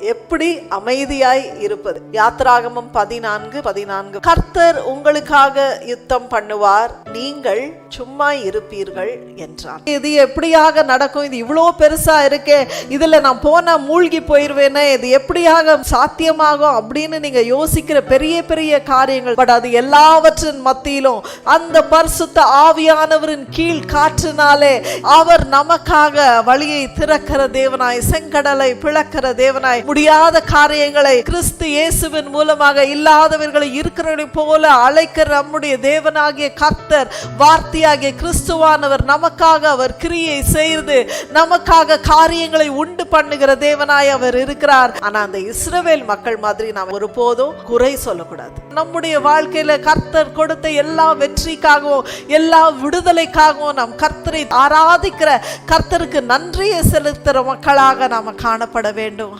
எப்படி அமைதியாய் இருப்பது? யாத்ராகமம் பதினான்கு பதினான்கு. கர்த்தர் உங்களுக்காக யுத்தம் பண்ணுவார். நீங்கள் சும்மா இருப்பீர்கள் என்றார். இது எப்படியாக நடக்கும்? இது இவ்வளோ பெருசா இருக்கே. இதுல நான் போனா மூழ்கி போயிருவேனே. இது எப்படியாக சாத்தியமாகும் அப்படின்னு நீங்க யோசிக்கிற பெரிய பெரிய காரியங்கள். பட் அது எல்லாவற்றின் மத்தியிலும் அந்த பரிசுத்த ஆவியானவரின் கீழ் காற்றினாலே அவர் நமக்காக வழியை திறக்கிற தேவனாய் செங்கடலை பிளக்கிற தேவனாய் முடியாத காரியங்களை கிறிஸ்து இயேசுவின் மூலமாக இல்லாதவர்களை இருக்கிறவர்களை போல அழைக்கிற நம்முடைய தேவனாகிய கர்த்தர் வார்த்தையாகிய கிறிஸ்துவானவர் நமக்காக அவர் கிரியை செய்து நமக்காக காரியங்களை உண்டு பண்ணுகிற தேவனாய் அவர் இருக்கிறார். ஆனா அந்த இஸ்ரவேல் மக்கள் மாதிரி நாம் ஒருபோதும் குறை சொல்லக்கூடாது. நம்முடைய வாழ்க்கையில கர்த்தர் கொடுத்த எல்லா வெற்றிக்காகவும் எல்லா விடுதலைக்காகவும் நாம் கர்த்தரை ஆராதிக்கிற கர்த்தருக்கு நன்றியை செலுத்துகிற மக்களாக நாம காணப்பட வேண்டும்.